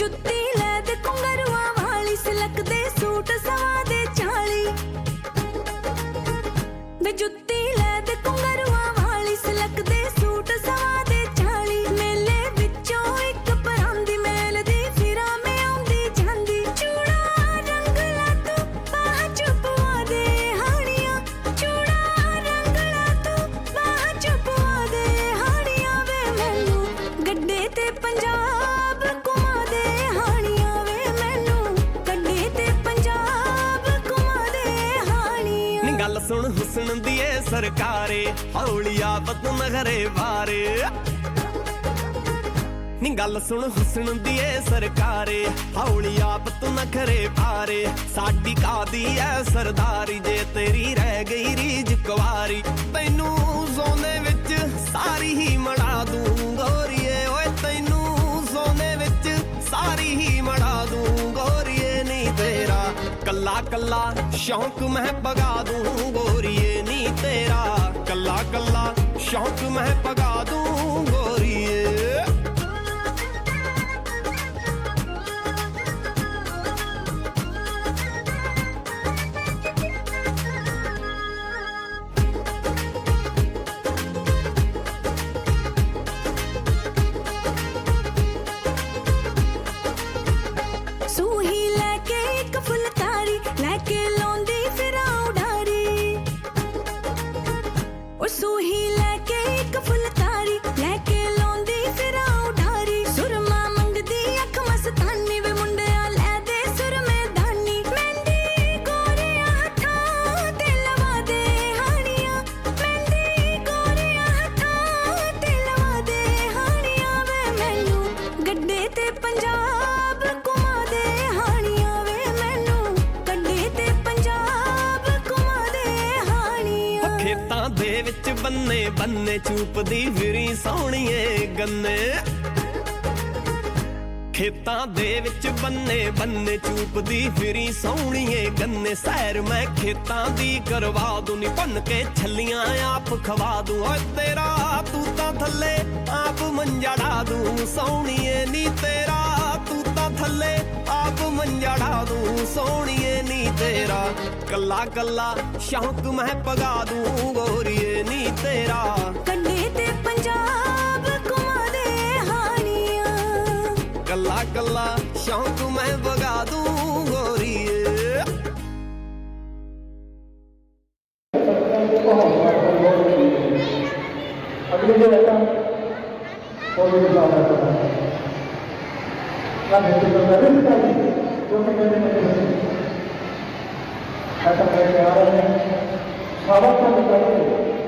ਜੁੱਤੀ ਲੈ ਦੇ ਕੁੰਗਰੂਆਂ ਵਾਲੀ ਸਿਲਕ ਦੇ ਸੂਟ ਸਵਾ ਦੇ ਚਾਲੀ। ਵੇ ਜੁੱਤੀ ਸੁਣ ਹੁਸਨ ਦੀ ਏ ਸਰਕਾਰੇ, ਹੌਲੀ ਆਫਤ ਨਗਰੇ ਵਾਰੇ। ਨੀ ਗੱਲ ਸੁਣ ਹੁਸਨ ਦੀ ਏ ਸਰਕਾਰੇ, ਹੌਲੀ ਆਫਤ ਨਖਰੇ ਪਾਰੇ ਸਾਡੀ ਕਾਦੀ ਐ ਸਰਦਾਰੀ, ਜੇ ਤੇਰੀ ਰਹਿ ਗਈ ਰੀਜ ਕੁਵਾਰੀ। ਕੱਲਾ ਕੱਲਾ ਸ਼ੌਂਕ ਮੈਂ ਪਗਾ ਦੂੰ ਗੋਰੀਏ ਨੀ ਤੇਰਾ। ਕੱਲਾ ਕੱਲਾ ਸ਼ੌਂਕ ਮੈਂ ਸੂਹੀ ਲੈ ਕੇ ਇੱਕ ਫੁਲਕਾਰੀ ਬੰਨੇ ਬੰਨੇ ਚੂਪਦੀ ਫਿਰੀ ਸੋਹਣੀਏ ਗੰਨੇ। ਖੇਤਾਂ ਦੇ ਵਿੱਚ ਬੰਨੇ ਬੰਨੇ ਚੂਪਦੀ ਫਿਰੀ ਸੋਹਣੀਏ ਗੰਨੇ। ਸੈਰ ਮੈਂ ਖੇਤਾਂ ਦੀ ਕਰਵਾ ਦੂੰ, ਨੀ ਭੰਨ ਕੇ ਛੱਲੀਆਂ ਆਪ ਖਵਾ ਦੂੰ। ਓਏ ਤੇਰਾ, ਤੂੰ ਤਾਂ ਥੱਲੇ ਆਪ ਮੰਜਾ ਮੰਜੜਾ ਦੂੰ, ਸੋਹਣੀਏ ਨੀ ਤੇਰਾ, ਤੂੰ ਤਾਂ ਥੱਲੇ ਆਪ ਮੰਜਾ ਮੰਜੜਾ ਦੂੰ, ਸੋਹਣੀਏ तेरा कला कला शौक मैं पगा दू गोरिए नी तेरा। कंडे ते पंजाब कुमा हानिया। शौक मैं पगा दू गोरिए చట్టపై సమర్థన కలిగి